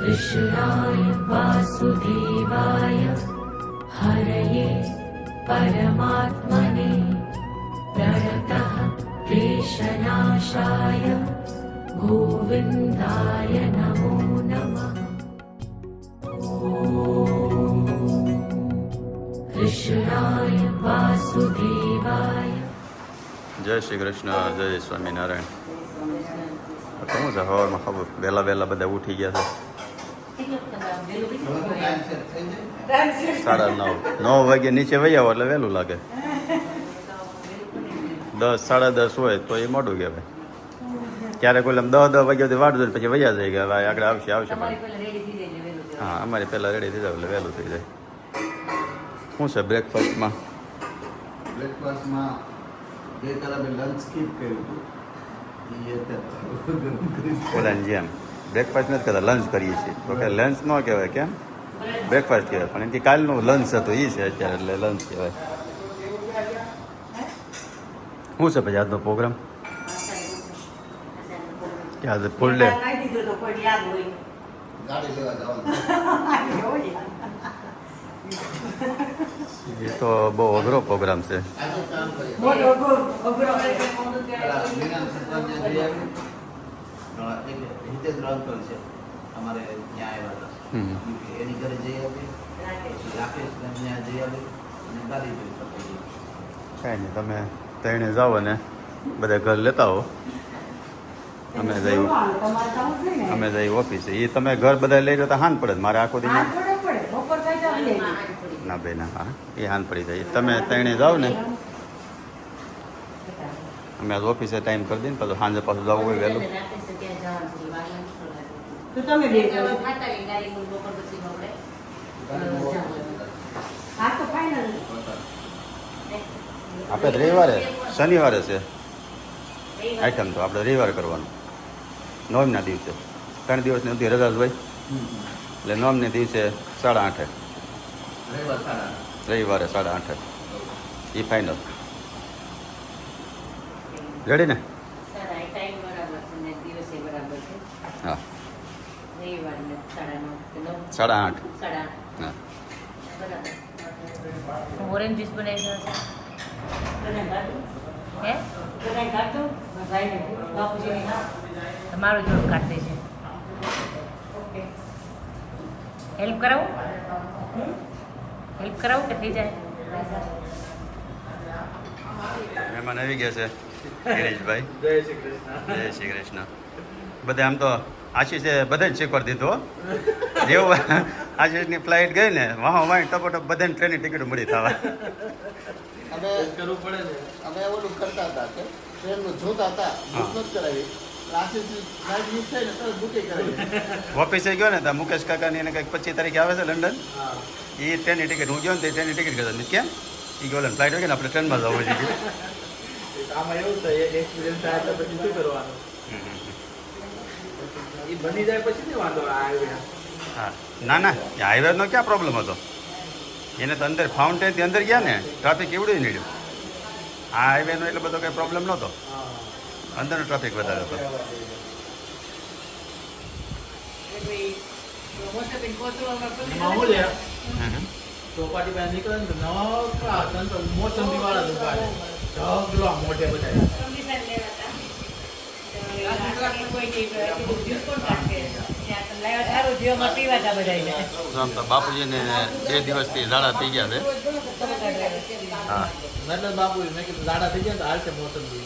कृष्णाय वासुदेवाय हरये परमात्मने प्रणतः क्लेशनाशाय गोविन्दाय नमो नमः कृष्णाय वासुदेवाय જય શ્રી કૃષ્ણ જય સ્વામિનારાયણ શું છે હવારમાં ખબર વહેલા વહેલા બધા ઉઠી ગયા છે સાડા નવ. નવ વાગે નીચે વહી આવો એટલે વહેલું લાગે. દસ સાડા દસ હોય તો એ મોડું કહેવાય. ક્યારેક કોઈ દસ દસ વાગ્યા સુધી વાટ જોઈએ પછી વૈયા જાય કે ભાઈ આગળ આવશે આવશે હા અમારે પહેલાં રેડી થઈ જાય એટલે વહેલું થઈ જાય. શું છે બ્રેકફાસ્ટમાં બ્રેકફાસ્ટમાં ગઈકાલે લંચ સ્કીપ કર્યું હતું. ઓલાની જેમ. બ્રેકફાસ્ટ નથી કરતા લંચ કરીએ છીએ. તો કે લંચ ન કહેવાય કેમ? બ્રેકફાસ્ટ કહેવાય. પણ એમ કે કાલનું લંચ હતું એ છે અત્યારે એટલે લંચ કહેવાય. શું છે પછી આજનો પ્રોગ્રામ કે આજે ફૂલ ડે ગાડી લેવા જવાનું. એ તો બહુ અઘરો પ્રોગ્રામ છે. એક હિતેન્દ્ર અંકલ છે. અમારે ત્યાં આવ્યા હતા. એની ઘરે જઈ આવી રાકેશ ત્યાં જઈ આવી અને ગાડી જોઈ કાંઈ નહીં તમે તેણે જાઓ ને બધા ઘર લેતા હો અમે જઈ અમે જઈ ઓફિસે. એ તમે ઘર બધા લઈ જતા તો હાન પડે મારે આખો દિન ના બે ના હા એ હાન પડી જાય. તમે તેણે જાઓ ને. અમે આજ ઓફિસે ટાઈમ કરી દઈએ ને પાછું સાંજે પાછું જવું હોય વહેલું. તો તમે બે જાઓ. હા તો ફાઈનલ આપણે રવિવારે શનિવારે છે. આઈટમ તો આપણે રવિવારે કરવાનું. નોમના દિવસે. ત્રણ દિવસની બધી રજા જ હોય. એટલે નોમને દિવસે સાડા આઠે. રવિવારે સાડા આઠે. એ ફાઇનલ રેડી ને? હા. સાડા આઠ હા. ઓરેન્જ જ્યુસ બનાવી હે. તમારું જોડું કાઢ છે હેલ્પ કરાવું? હમ? હેલ્પ કરાવું કે થઈ જાય? મહેમાન આવી ગયા છે. ગિરીશભાઈ જય શ્રી કૃષ્ણ. જય શ્રી કૃષ્ણ. બધા આમ તો આશીષે બધા જ શીખવાડી દીધો હો. જેવું આશીષની ફ્લાઇટ ગઈ ને વાહ વાહ ટપોટપ બધાને ટ્રેનની ટિકિટ મળી થવા. અમે કરવું પડે ને. અમે ઓલું કરતા હતા કે ટ્રેનનું જોતા હતા બુક નથી કરાવી. રાશિથી ફ્લાઇટ મિસ થાય ને તરત બુકિંગ કરાવી. ઓફિસે ગયો ને ત્યાં મુકેશ કાકાની એને કંઈક પચીસ તારીખે આવે છે લંડન એ ટ્રેનની ટિકિટ હું ગયો ને તે ટ્રેનની ટિકિટ કરતા કેમ? એ ગયો ફ્લાઇટ હોય ને આપણે ટ્રેનમાં જવું જોઈએ. આમાં એવું થાય એક્સપિરિયન્સ થાય તો પછી શું કરવાનું? એ બની જાય પછી નહીં વાંધો આવે હા. ના ના. હાઈવેનો ક્યાં પ્રોબ્લેમ હતો? એને તો અંદર ફાઉન્ટેનથી અંદર ગયા ને ટ્રાફિક એવડું નીડ્યું. આ હાઈવેનો એટલે બધો કંઈ પ્રોબ્લેમ નહોતો. અંદરનો ટ્રાફિક વધારે હતો. ચોપાટી પાસે નીકળે ને તો નવા મોસંબી વાળા દુકાન. ઢગલો મોઢે બધા આમ તો બાપુજીને બે દિવસથી ઝાડા થઈ ગયા છે. હા. એટલે બાપુ મેં કીધું દાડા થઈ ગયા તો હાલશે મોસંબી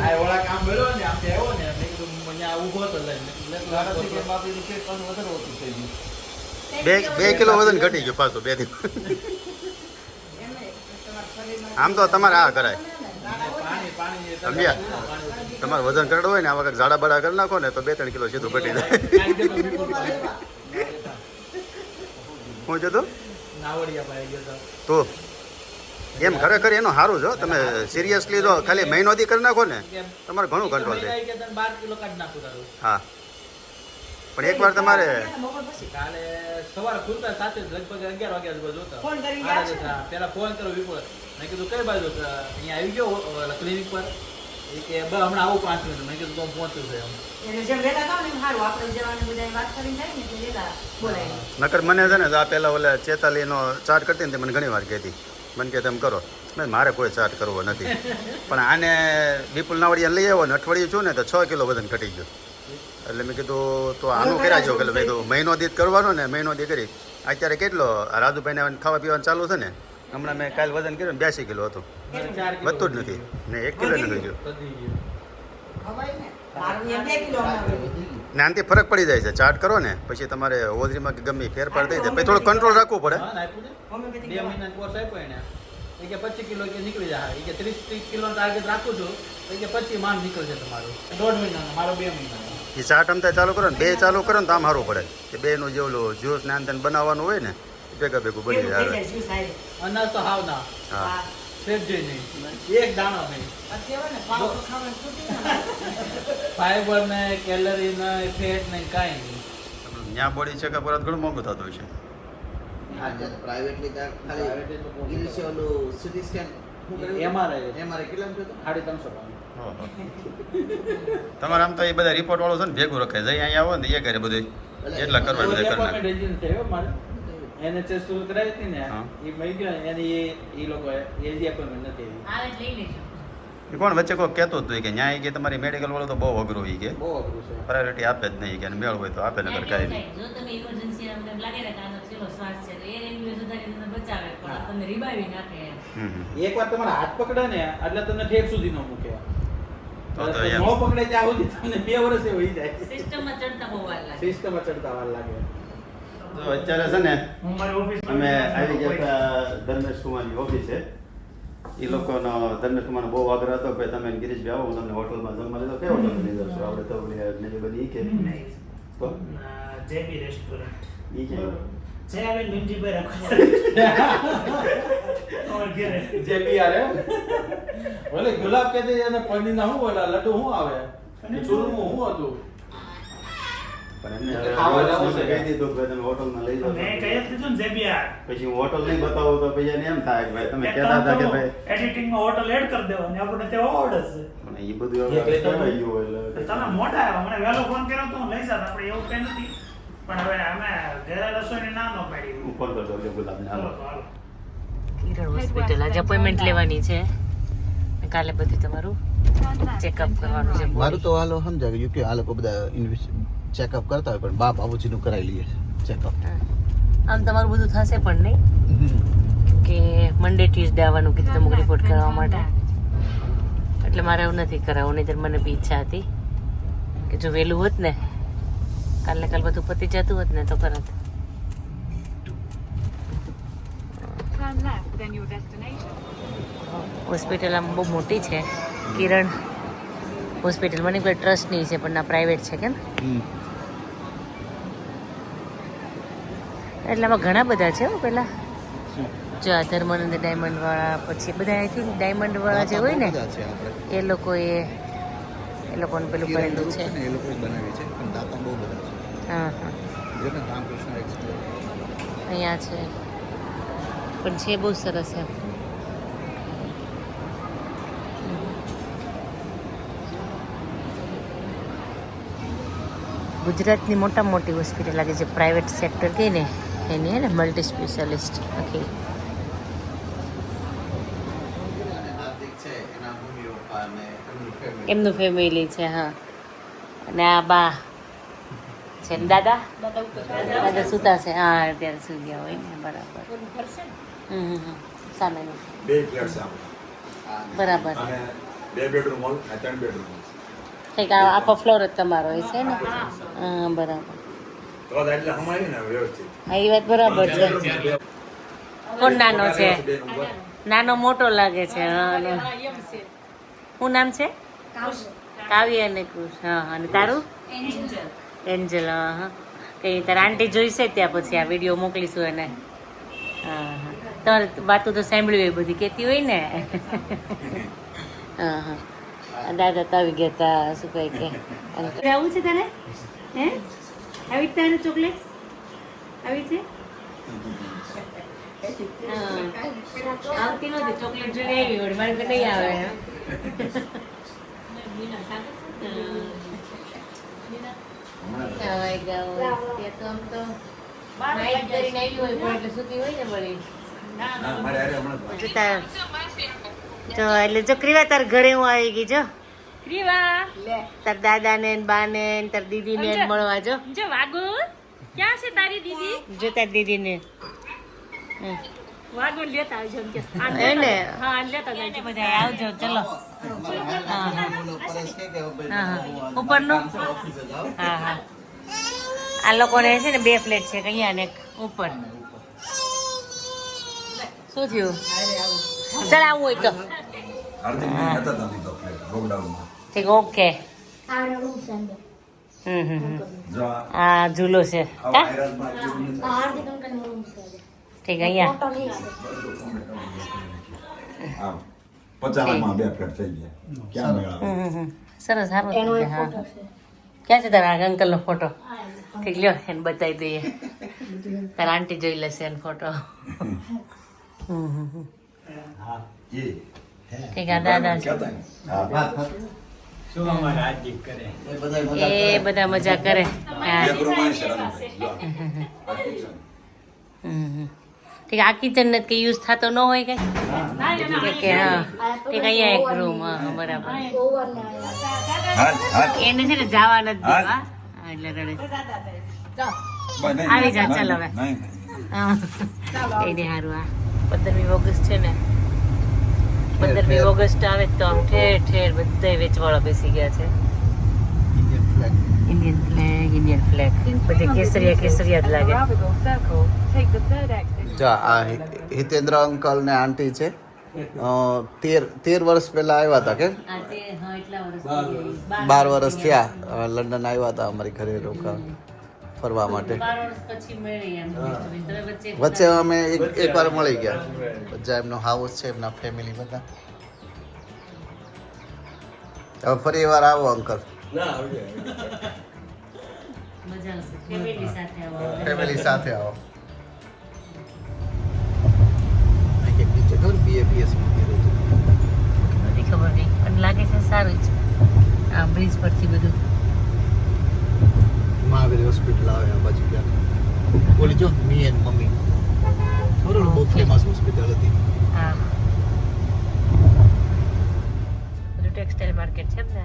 આ ઓળા કામ મળ્યો ને આમ આવ્યો ને મેં કીધું અહીંયા ઊભો તો. લઈને વધારે ઓછું થઈ ગયું બે બે કિલો વજન ઘટી ગયું પાછું બે દિવસ આમ તો તમારે આ કરાય. સમજ્યા? તમારે વજન કરડો હોય ને આ વખત ઝાડા બાડા કરી નાખો ને તો બે ત્રણ કિલો સીધું ઘટી જાય. હું જતો? તો? એમ ખરેખર એનું સારું જો તમે સિરિયસલી જો ખાલી મહિનોથી કરી નાખો ને? તમારે ઘણું કંટ્રોલ થાય હા. પણ એકવાર તમારે કાલે સવારે ખુલતા સાથે લગભગ અગિયાર વાગ્યા ફોન કરી. પેલા કર્યો વિપુલ. મેં કીધું કઈ બાજુ અહીંયા આવી ગયો ક્લિનિક પર એ કે બસ હમણાં આવું પાંચ મિનિટ મેં કીધું તો પહોંચ્યું છે એમ. જેમ વહેલા થાવ ને સારું આપણે જવાનું બધા વાત કરીને જાય ને વહેલા બોલાય. નકર મને છે ને આ પહેલાં ઓલા ચેતાલીનો ચાર્જ કરતી ને તે મને ઘણી વાર કહેતી. મને કે તમે કરો. મેં મારે કોઈ ચાર્જ કરવો નથી. પણ આને વિપુલ નાવડિયા લઈ આવ્યો ને અઠવાડિયું છું ને તો છ કિલો વજન ઘટી ગયું. એટલે મેં કીધું તો આનું કર્યા છો? કે મેં કીધું મહિનો દીધ કરવાનો ને મહિનો દી કરી. અત્યારે કેટલો? આ રાજુભાઈને ખાવા પીવાનું ચાલુ છે ને? હમણાં મેં કાલ વજન કર્યું ને બ્યાસી કિલો હતું. વધતું જ નથી. ને એક કિલો નથી ગયું. આનાથી ફરક પડી જાય છે. ચાર્ટ કરો ને પછી તમારે ઓજરીમાં કે ગમે ફેરફાર થઈ જાય પછી થોડો કંટ્રોલ રાખવું પડે. હા, આપ્યું ને? હોમિયોપેથિક બે દવા. મહિના કોર્સ આપ્યો એને. એ કે પચીસ કિલો કે નીકળી જાય. એ કે ત્રીસ ત્રીસ કિલો ટાર્ગેટ રાખું છું. એ કે પચીસ માન નીકળશે તમારું. દોઢ મહિનાનો મારો બે મહિનાનો. એ ચાર્ટ આમ ચાલુ કરો ને બે ચાલુ કરો ને તો આમ સારું પડે. કે બેનું જે ઓલું જ્યુસ ને આન બનાવવાનું હોય ને એ ભેગા ભેગું બની જાય. અનાજ તો હાવ ના. હા. એક દાણો ને, ના. ફાઈબર ને કેલરી ને ફેટ ને કાંઈ નહીં. ત્યાં બોડી ચેકઅપ કરવા તો ઘણું મોંઘું થતું હોય છે. પ્રાઇવેટલી ખાલી. એમઆરઆઈ કેટલા સાડી ત્રણસો પાઉન્ડ તમારે આમ તો એ બધા રિપોર્ટ વાળો છે ને ભેગું રખે જઈ અહીંયા આવો ને એ કરે બધું એટલા કરવા બધા કરી નાખે શરૂ કરાવી હતી ને એ મળી ગયો ને એની એ- એ લોકો એજી appointment નથી આવી. લઈ લેજો. કોણ વચ્ચે કોઈ કહેતું હતું કે ન્યાય કે તમારી મેડિકલ વાળો તો બહુ અઘરો હોય કે. બહુ અઘરું છે. પ્રાયોરિટી આપે જ નહીં કે મેળ હોય તો આપે નગર કાંઈ નહીં. જો તમે ઇમરજન્સી અમને લાગે ને કે આનો છેલ્લો શ્વાસ છે તો એ એમ્બ્યુલન્સ વધારે તમને બચાવે પણ તમને રિવાઈવી નાખે એમ. હમ હમ. એક વાર તમારા હાથ પકડે ને એટલે તમને ઠેક સુધી ન મૂકે. ન પકડે ત્યાં સુધી તમને બે વર્ષે વહી જાય. સિસ્ટમમાં ચડતા બહુ વાર લાગે. સિસ્ટમ ચડતા વાર લાગે. તો અત્યારે છે ને હું મારી ઓફિસમાં અમે આવી ગયા હતા ધર્મેશ કુમારની ઓફિસે. એ લોકોનો ધર્મેશ કુમારનો બહુ આગ્રહ હતો કે તમે ગિરીશભાઈ આવો હું તમને હોટલમાં જમવા લીધો. કઈ હોટલ લઈ જશો આપણે તો બની ઈ કે તો? જેબી રેસ્ટોરન્ટ એ કે હવે ભીમજીભાઈ રાખો ઘરે? જે બી આરે ઓલે ગુલાબ કે અને પનીર ના શું બોલા? લડ્ડુ હું આવે? ચૂરમું હું હતું? પણ એમને ખાવા હવે જવું છે. કહી દીધું કે તમે લઈ જાઓ? મેં કહી જ દીધું ને જેબીઆર પછી હોટલ નહીં બતાવો તો પછી એમ થાય કે ભાઈ તમે કહેતા હતા કે ભાઈ એડિટિંગમાં હોટલ એડ કરી દેવાની. આપણે તે ઓર્ડર છે. પણ એ બધું હવે કહેવાય ગયું એટલે તમે મોટા આવ્યા મને વહેલો ફોન કર્યો તો લઈ જાત. આપણે એવું કઈ નથી. પણ હવે અમે ઘરે રસોઈની ના નો પાડી. હું ફોન કરતો એટલે ગુલાબને હાલો કિરણ હોસ્પિટલ. આજે અપોઇન્ટમેન્ટ લેવાની છે. કાલે બધું તમારું ચેકઅપ કરવાનું છે. મારું તો હાલો સમજાય યુકે આ લોકો બધા ચેકઅપ કરતા હોય પણ બા બાબુજીનું કરાવી લઈએ ચેકઅપ આમ તમારું બધું થશે પણ નહીં? કે મંડે ટ્યુઝડે આવવાનું કીધું અમુક રિપોર્ટ કરવા માટે? એટલે મારે એવું નથી કરાવવું નહીં મને બી ઈચ્છા હતી કે જો વહેલું હોત ને કાલને કાલ બધું પતી જતું હોત ને તો પરત. હોસ્પિટલ આમ બહુ મોટી છે. કિરણ હોસ્પિટલ મને કોઈ નહીં છે પણ ના પ્રાઇવેટ છે કેમ? એટલે આમાં ઘણા બધા છે હો પેલા. જો આ ધર્માનંદ ડાયમંડ વાળા પછી બધા આઈ થિંક ડાયમંડ વાળા જે હોય ને એ લોકોએ એ લોકોનું પેલું કરેલું છે. એ લોકો બનાવી છે પણ હા હા. અહીંયા છે. પણ છે બહુ સરસ એમ. ગુજરાતની મોટા મોટી હોસ્પિટલ લાગે જે પ્રાઇવેટ સેક્ટર કહે ને એની હે ને મલ્ટી સ્પેશિયાલિસ્ટ આખી એમનું ફેમિલી છે હા. અને આ બા છે. ને દાદા? દાદા સુતા છે. હા અત્યારે સુઈ ગયા હોય ને બરાબર. સામે હમ હમ. સામેનું બે ફ્લેટ છે બરાબર. બે બેડરૂમ હોલ ત્રણ બેડરૂમ હોલ. કંઈક આ આપો ફ્લોર જ તમારો હોય છે ને? હા બરાબર. હા એ વાત બરાબર છે. કોણ નાનો છે? નાનો મોટો લાગે છે હા અને શું નામ છે? કાવ્ય. અને કુશ. હા અને તારું? એન્જલ હા કંઈ તારા આંટી જોઈશે ત્યાં પછી આ વીડિયો મોકલીશું એને. હા હા તમારે વાતો તો સાંભળ્યું હોય બધી કહેતી હોય ને? હા હા દાદા તાવી ગયા તા શું કહે કે? આવું છે તને હે? આવી તારે ચોકલેટ? આવી છે? હા. આવતી નહોતી ચોકલેટ જોઈને આવી મારે તો નહીં આવે. તે તો આમ તો નાઈટ કરીને આવી હોય પણ એટલે સૂતી હોય ને વળી. ના, મારે હારે હમણાં જ જો એટલે જો ક્રિવા તાર ઘરે હું આવી ગઈ જો ક્રીવા તાર દાદા ને બા ને તાર દીદી ને મળવા જો. જો વાગુ ક્યાં છે તારી દીદી. જો તાર દીદી ને વાગુ લેતા આવજો એમ કે. એને? હા લેતા જાય બધા આવજો ચલો. હા હા. હા, હા. ઉપરનું? હા હા. આ લોકોને છે ને બે ફ્લેટ છે અહીંયા ને ઉપર. શું થયું? ચાલ આવું હોય તો. ઠીક ઓકે. હમ હમ હમ. આ આ ઝૂલો છે. આવા ઠીક અહીંયા. પચાસમાં બે પ્લેટ થઈ ગયા ક્યાં મેળ. સરસ સારું હા ક્યાં છે તારા અંકલ નો ફોટો ઠીક લ્યો એને બતાવી દઈએ તારા આંટી જોઈ લેશે એનો ફોટો. ઠીક આ દાદા છે. એ બધા મજા કરે. હમ હમ. ઠીક આ કિચન ને કઈ યુઝ થતો ન હોય કઈ? કે કે હા. ઠીક અહીંયા એક રૂમ હા બરાબર. એને છે ને જવા નથી દેવા. એટલે રડે. આવી જા, ચાલ હવે. એને સારું આ પંદરમી ઓગસ્ટ છે ને. પંદરમી ઓગસ્ટ આવે તો આમ ઠેર ઠેર બધા વેચવાળા બેસી ગયા છે. ઇન્ડિયન ફ્લેગ ઇન્ડિયન ફ્લેગ બધે કેસરિયા કેસરિયા જ લાગે. જા આ હિતેન્દ્ર અંકલ ને આંટી છે. તેર તેર વર્ષ પહેલા આવ્યા હતા કે? બાર વર્ષ. થયા. લંડન આવ્યા હતા અમારી ઘરે રોકા ફરવા માટે. વચ્ચે વચ્ચે અમે એક એકવાર મળી ગયા. બધા એમનો હાઉસ છે એમના ફેમિલી બધા. હવે ફરી વાર આવો અંકલ. ફેમિલી સાથે આવો. સાથે આવો ખબર બધી ખબર નહીં. પણ લાગે છે સારું જ. આ બ્રિજ પરથી બધું. મહાવીર હોસ્પિટલ આવે આ બાજુ ક્યાં બોલી જો મી એન્ડ મમ્મી ખબર બહુ ફેમસ હોસ્પિટલ હતી. હા. બધું ટેક્સટાઇલ માર્કેટ છે ને?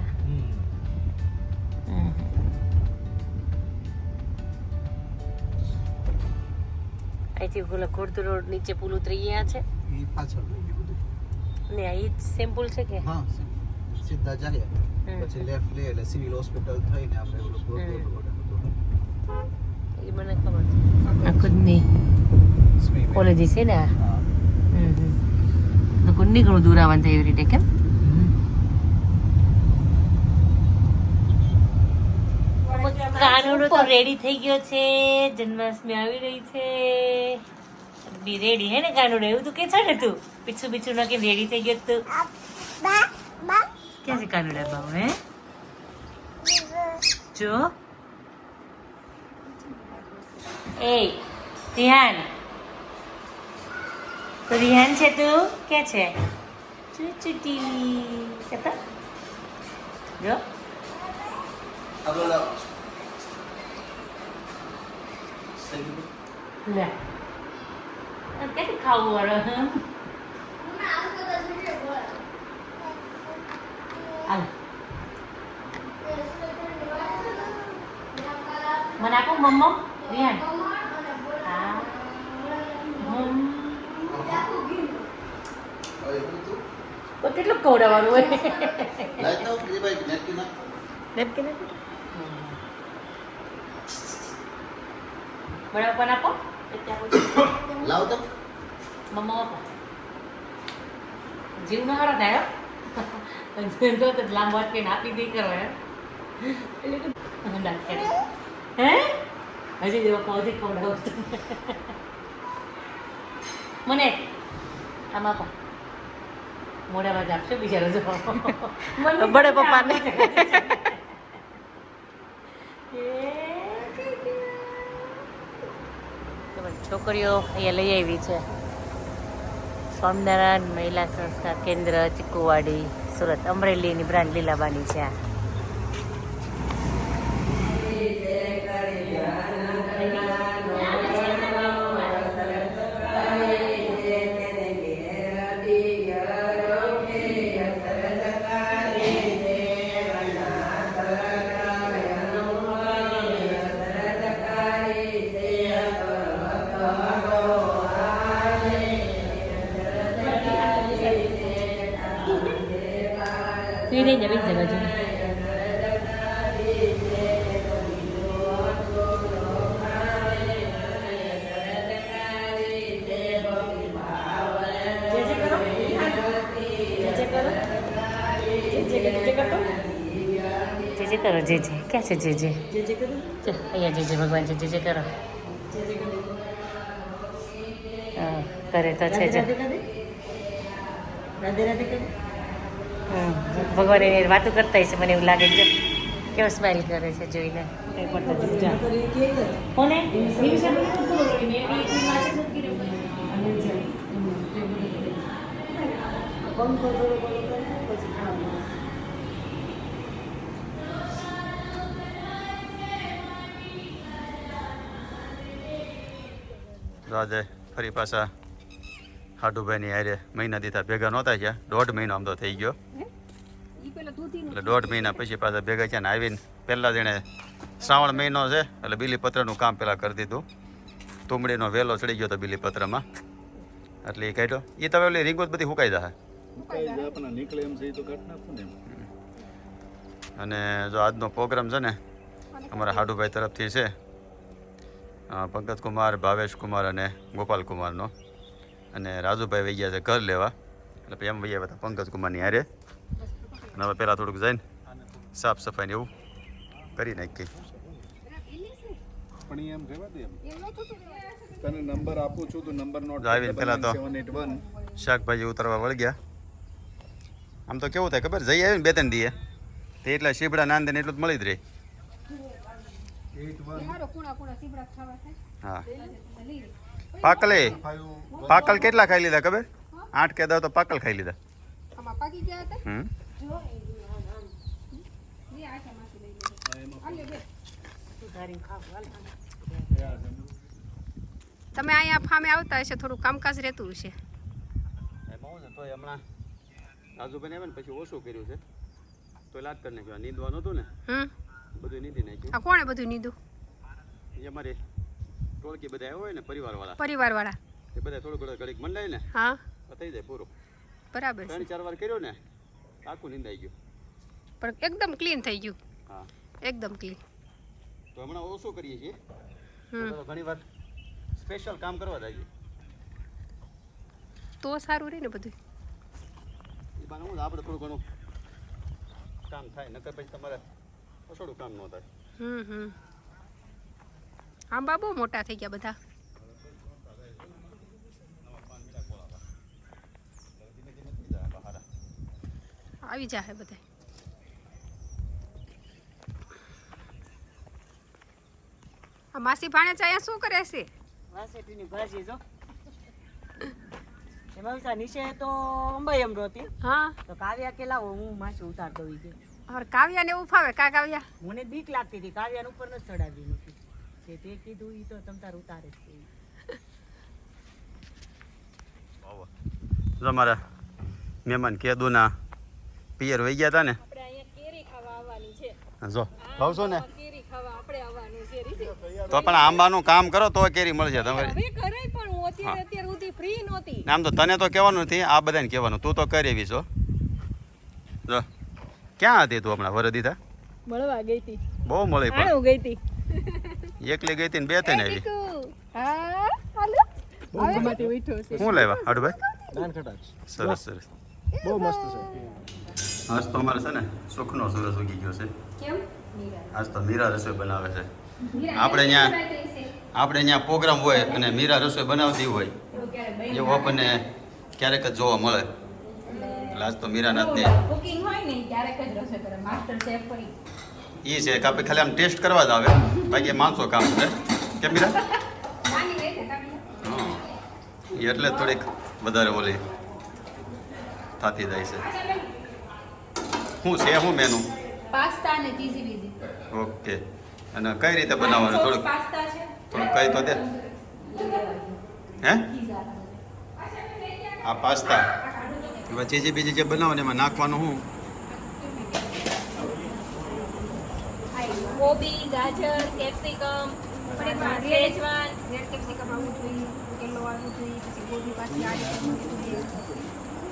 અહીંથી પેલા ખોડદુ રોડ નીચે પુલ ઉતરી ગયા છે. એ પાછળ. ને આ ઈ જ સેમ છે કે? હા સીધા જાય પછી લેફ્ટ લે એટલે સિવિલ હોસ્પિટલ થઈને આપણે ઓલો હતું એ મને ખબર છે. આ ખુદની સ્વિમિંગ. કોલેજ છે ને હા. હમ હમ. તો કુદની ઘણું દૂર આવવાનું થાય એવી રીતે કેમ? કાનુડો તો રેડી થઈ ગયો છે. જન્માષ્ટમી આવી રહી છે. બી રેડી હે ને કાનુડો એવું તું કે છે ને તું? પીછું પીછું નાખી રેડી થઈ ગયો તું ક્યાં છે કાનુડા બાબુ હે? જો. એ રિહાન. તો રિહાન છે તું? ક્યાં છે? ચુચુટી. કહેતા જો. આ બોલો લે. આ ક્યાંથી ખાવું વાળો હમ? હાલ. મને આપો મમ્મો રિહાન હા હમ. હવે હું તું તો કેટલું ખવડાવવાનું હોય લાઈટ આઉટ કરી ભાઈ નેટકી ના નેપકિન આપો બરાબર પણ આપો એટલે આપો. લાવ તો મમ્મા આપો જીવ ન હારો થાય હો. તો તો લાંબો હાથીને આપી દઈ કરો એમ એટલે કે ના કરે. હે હજી જેવા પૌધી ખવડાવું મને આમાં પણ મોડા બાજુ આપશે બીજા જો બડે પપ્પાને છોકરીઓ અહીંયા લઈ આવી છે. સ્વામિનારાયણ મહિલા સંસ્કાર કેન્દ્ર, ચીકુવાડી, સુરત. અમરેલીની બ્રાન્ડ લીલાબાની છે આ. કરો જે જે. ક્યાં છે જે જે? જો, અહીંયા જે જે ભગવાન છે જે જે કરો. હા, કરે તો છે જ. ભગવાન એની વાતો કરતા હશે મને એવું લાગે છે. કેવો સ્માઈલ કરે છે જોઈને. કંઈ પણ આજે ફરી પાછા હાડુભાઈની હારે મહિના દીધા ભેગા નહોતા ગયા દોઢ મહિનો આમ તો થઈ ગયો. એટલે દોઢ મહિના પછી પાછા ભેગા થયા ને આવીને પહેલાં જેણે શ્રાવણ મહિનો છે એટલે બીલીપત્રનું કામ પહેલાં કરી દીધું. તુમડીનો વેલો ચડી ગયો હતો બીલીપત્રમાં. એટલે એ કાઢ્યો. એ તમે ઓલી રીંગોત બધી સુકાઈ જશે અને જો આજનો પ્રોગ્રામ છે ને અમારા હાડુભાઈ તરફથી છે. અ, પંકજ કુમાર ભાવેશ કુમાર અને ગોપાલ કુમારનો. અને રાજુભાઈ વહી ગયા છે ઘર લેવા. એટલે પછી એમ વહી આવ્યા હતા પંકજ કુમારની હારે. અને હવે પહેલાં થોડુંક જઈને સાફ સફાઈ ને એવું કરી નાખી પણ એમ રહેવા દે તને નંબર આપું છું તું નંબર નોટ આવીને પહેલા તો. શાકભાજી ઉતરવા વળગ્યા. આમ તો કેવું થાય ખબર? જઈ આવી ને બે ત્રણ દીએ. તે એટલા શીબડા નાંદે ને એટલું જ મળી જ રહે. પાકલે? પાકલ. કેટલા ખાઈ લીધા ખબર? આઠ કે દસ તો પાકલ ખાઈ લીધા. તમે અહીંયા ફામે આવતા હશે થોડું કામકાજ રહેતું હશે. હમણાં રાજુભાઈ આવે ને પછી ઓછું કર્યું છે. તો લાટ કરી નાખ્યું નીંદવાનું હતું ને. હમ. બધું નીંદી નાખ્યું? આ કોણે બધું એ અમારી ટોળકી બધા હોય ને પરિવારવાળા. પરિવારવાળા. એ બધા થોડું ઘણા ઘડીક મંડાય ને હા. થઈ જાય પૂરું. બરાબર ત્રણ ચાર વાર કર્યો ને આખું નીંદાઈ ગયું. પણ એકદમ ક્લીન થઈ ગયું. હા. એકદમ ક્લીન તો હમણાં ઓછું કરીએ છીએ. ઘણી વાર સ્પેશિયલ કામ કરવા જાય તો સારું રહે ને બધું. એ બાને હું આપણે થોડું ઘણું કામ થાય નકર પછી તમારે થોડું કામ ન થાય. હમ હમ. આંબા બહુ મોટા થઈ ગયા બધા. આવી જાહે બધા. આ માસી ભાણે અહીંયા શું કરે છે? વાસેટીની ભાજી જો. એમાં નીચે તો અંબાઈ એમ રોતી હા. તો કાવ્યા કે લાવો હું માસી ઉતાર દઉં કે. હવે કાવ્યાને એવું ફાવે. કા કાવ્યા? મને બીક લાગતી હતી. કાવ્યાને ઉપર ન ચડાવી નથી કે તે કીધું ઈ તો તમ તાર ઉતારે છે. અમારા મહેમાન કેદુના પિયર વહી ગયા હતા ને. આપણે અહીંયા કેરી ખાવા આવવાની છે. જો. ખાવ છો ને? કેરી ખાવા આપણે આવવાનું છે તો પણ આંબાનું કામ કરો તો કેરી મળશે તમારે. હવે કરે પણ હું અત્યારે અત્યારે સુધી ફ્રી નહોતી. આમ તો તને તો કહેવાનું નથી આ બધાને કહેવાનું. તું તો કરી છો જો. ક્યાં હતી તું હમણાં વરદીતા મળવા ગઈ હતી. બહુ મળી પણ. હું ગઈ હતી. એકલી ગઈ હતી ને બે થઈને આવી. હા હાલો. શું? લેવા? હાડુભાઈ સરસ સરસ. બહુ મસ્ત છે. આજ તો અમારે છે ને સુખનો સરસ ઉગી ગયો છે. કેમ? આજ તો મીરા રસોઈ બનાવે છે. આપણે ત્યાં આપણે ત્યાં પ્રોગ્રામ હોય અને મીરા રસોઈ બનાવતી હોય. એવું આપણને ક્યારેક જ જોવા મળે. એટલે આજ તો મીરાનાથની કુકિંગ હોય ને ક્યારેક જ રસોઈ કરે માસ્ટર શેફ હોય. એ છે કે આપણે ખાલી આમ ટેસ્ટ કરવા જ આવે. બાકી માણસો કામ કરે. કેમ મીરા? એટલે થોડીક વધારે ઓલી થતી જાય છે. શું છે શું મેનુ? પાસ્તા અને ચીઝી બીઝી ઓકે. અને કઈ રીતે બનાવવાનું? થોડુંક પાસ્તા છે. થોડુંક કઈ તો દે. હે? આ પાસ્તા. એમાં જે બીજી જે બનાવો ને એમાં નાખવાનું હું. કોબી ગાજર કેપ્સિકમ સેજવાન રેડ કેપ્સિકમ આવવું જોઈએ યલો આવવું જોઈએ પછી કોબી પાછી આ રીતે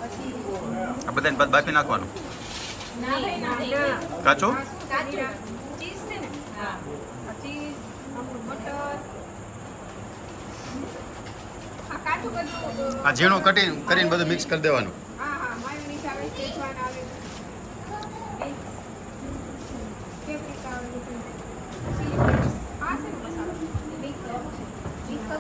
પછી આ બધાને બાદ બાફી નાખવાનું? કાચો? કાચું. ચીઝ છે ને? હા. બટર. આ ઝીણું કટીને કરીને બધું મિક્સ કરી દેવાનું હા હા માયોનીઝ આવે સેજવાન આવે મિક્સ પેપ્રિકા આવે બધું ચીલી ફ્લેક્સ આ છે ને મસાલો મિક્સ મિક્સ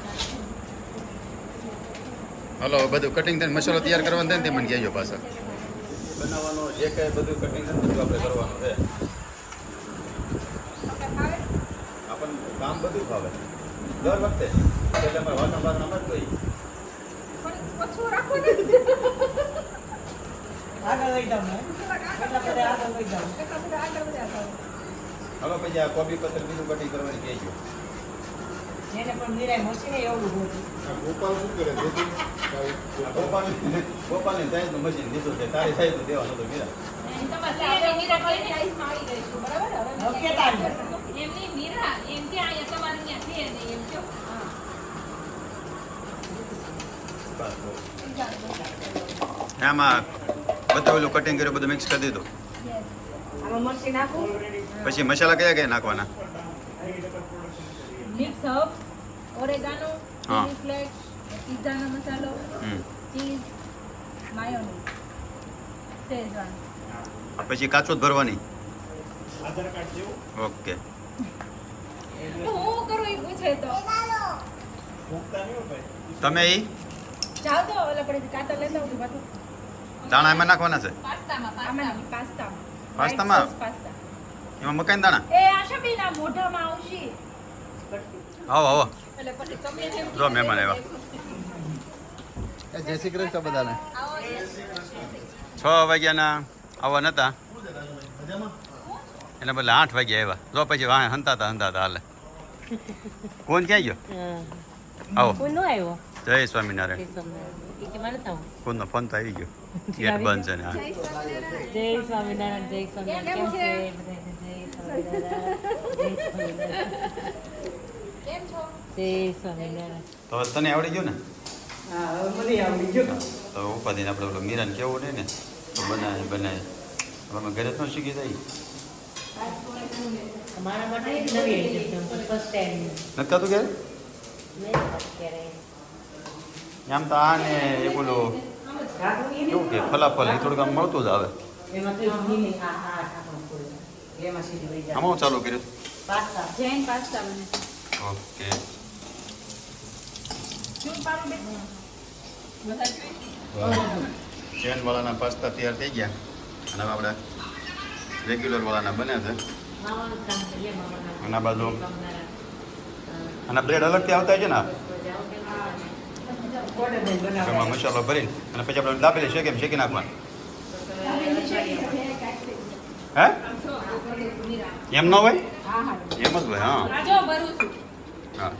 હલો બધું કટિંગ થઈને મસાલો તૈયાર કરવાનો થાય ને તે મને કહેજો પાછા. બનાવવાનો જે કાંઈ બધું કટિંગ થાય બધું આપણે કરવાનું છે. આપણને કામ બધું ફાવે. દર વખતે. એટલે અમારે વાસણ બાસણ અમે જ. ઓછું રાખો ને આગળ લઈ જાઉં ને. એટલા બધા આગળ લઈ જાઉં આગળ બધા હવે પછી આ કોબી પત્ર બીજું કટિંગ કરવાની કહેજો. જેને પણ નિરાય ને એવું બધું ગોપાલ શું કરે છે ગોપાલ ગોપાલની સાઈઝનું મશીન લીધું છે તારી સાઈઝનું દેવાનું તો મીરા ને? આમાં બધું ઓલું કટિંગ કર્યું, બધું મિક્સ કરી દીધું પછી મસાલા કયા કયા નાખવાના મિક્સ ઓરેગાનો. ચીલી ફ્લેક્સ પિઝાનો મસાલો ચીઝ માયોનીઝ શેઝવાન પછી કાચો જ ભરવાની? આધાર કાર્ડ જેવું? ઓકે. તો હું કરું એ પૂછે તો? ભોગતા નહીં હો ભાઈ. તમે એ જાઓ તો ઓલા પડે કાતર લેતા આવું પાછું દાણા એમાં નાખવાના છે? પાસ્તામાં પાસ્તામાં. પાસ્તામાં. પાસ્તામાં? પાસ્તા. એમાં મકાઈ દાણા? એ આશાબેન આ મોઢામાં આવશે. આવો આવો. એટલે પછી તમે એમ જો મહેમાન આવ્યા. જય શ્રી કૃષ્ણ બધાને. છ વાગ્યાના આવવા નતા. એના બદલે આઠ વાગ્યા આવ્યા. જો પછી વાહ હંતાતા હંતાતા હાલે. કોણ ક્યાં ગયો? આવો. જય સ્વામિનારાયણ. જય સ્વામિનારાયણ. ઈ કે મારે થાવું. કોણનો ફોન તો આવી ગયો. ગેટ બંધ છે ને જય સ્વામિનારાયણ. જય સ્વામિનારાયણ. જય સ્વામિનારાયણ. તો હવે તને આવડી ગયો ને? હા હવે મને તો ઉપાધિને આપણે પેલો મીરાને કેવું નહીં ને? તો બનાય બનાય. હવે અમે ઘરે તો શીખી જાય તું નથી થતું ક્યારે? આમ તો આ ને એ બોલો કેવું કે ફલાફલ એ થોડુંક આમ મળતું જ આવે. આમાં ચાલુ કર્યું? પાસ્તા જૈન પાસ્તા બને ઓકે શું પાડું બેન બધા જોઈ ચેન વાળાના પાસ્તા તૈયાર થઈ ગયા અને હવે આપણે રેગ્યુલર વાળાના બને છે માવાનું કામ કરીએ મામાના અને આ બાજુ સ્વામિનારાયણ. અને બ્રેડ અલગથી આવતા છે ને આ? તો જાઓ કે ના? કોડે દહીં બનાવવા એમાં મસાલો ભરીને અને પછી આપણે દાબેલી શેકે શેકી નાખવાનું હે એમ ન હોય હા હા એમ જ હોય હા આ જો ભરું છું હા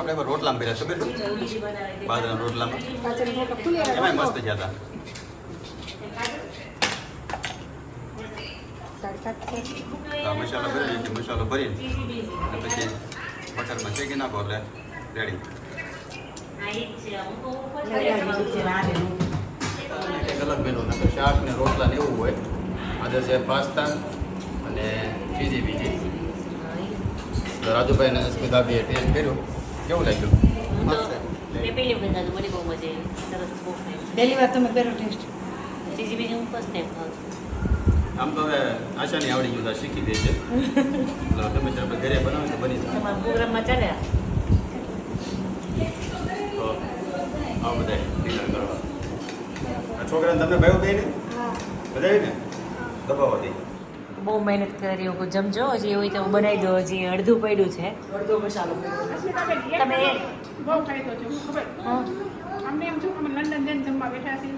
આપણે રોટલા રોટલામાં છો છે? બાજરાના રોટલામાં. એમાં મસ્ત ગયા હતા મસાલો ભરી મસાલો ભરીને પછી બટરમાં શેકી નાખો એટલે રેડી અલગ મેનુ ને શાક ને રોટલા ને એવું હોય. આજે છે પાસ્તા અને બીજી બીજી. રાજુભાઈ અને અસ્મિતાભાઈએ ટેસ્ટ કર્યું. કેવું લાગ્યું? મેં પહેલી વખત ખાધું. મને બહુ મજા આવી. સરસ બહુ પહેલી વાર તમે કર્યો ટેસ્ટ બીજી બીજી હું ફર્સ્ટ ટાઈમ ખાઉં છું આમ તો હવે આશાની આવડી ગયું શીખી દે છે. એટલે તમે આપણે ઘરે બનાવો તો બની જાય. તમારા પ્રોગ્રામમાં ચાલ્યા તો આ બધા ડિનર કરવા. છોકરાને તમને ભાઈ દઈ ને બધા ને દબાવવા બહુ મહેનત કરી એવું જમજો હજી એવું હોય તો હું બનાવી દો હજી અડધું પડ્યું છે. અડધો મસાલો તમે બહુ ફાયદો છે હું ખબર? હા. અમને એમ છું અમે લંડન જઈને જમવા બેઠા છીએ.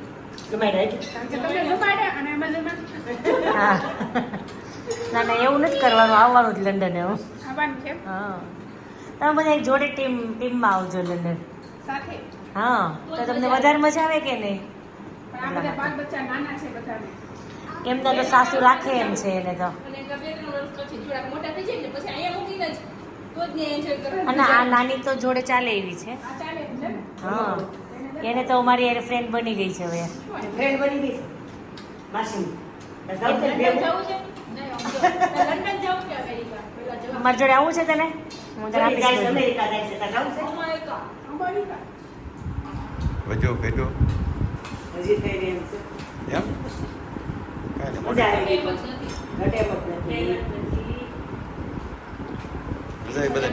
ના ના એવું નથી કરવાનું આવવાનું જ લંડન એવું આવવાનું છે હા. તમે બધા એક જોડે ટીમ ટીમમાં આવજો લંડન. સાથે? હા. તો તમને વધારે મજા આવે કે નહીં? એમના તો સાસુ રાખે એમ છે એને તો. અને બે ત્રણ વર્ષ પછી થોડાક મોટા થઈ જાય ને પછી અહીંયા મૂકીને જ તો જ ને એન્જોય કરવાનું અને આ નાની તો જોડે ચાલે એવી છે. હા. એને તો અમારી યાર ફ્રેન્ડ બની ગઈ છે હવે. ફ્રેન્ડ બની ગઈ છે. માસી. લંડન જવું છે? નહીં આમ જો. લંડન જવું કે અમેરિકા. પેલા જવા. અમારી જોડે આવું છે તને? હું તને આપીશ બધું. અમેરિકા જાય છે. તાર જવું છે? અમેરિકા. અમેરિકા. વધ્યો ઘટ્યો હજી થઈ રહી એમ છે. એમ? મજા આવી ગઈ ઘટે પણ નથી. બધા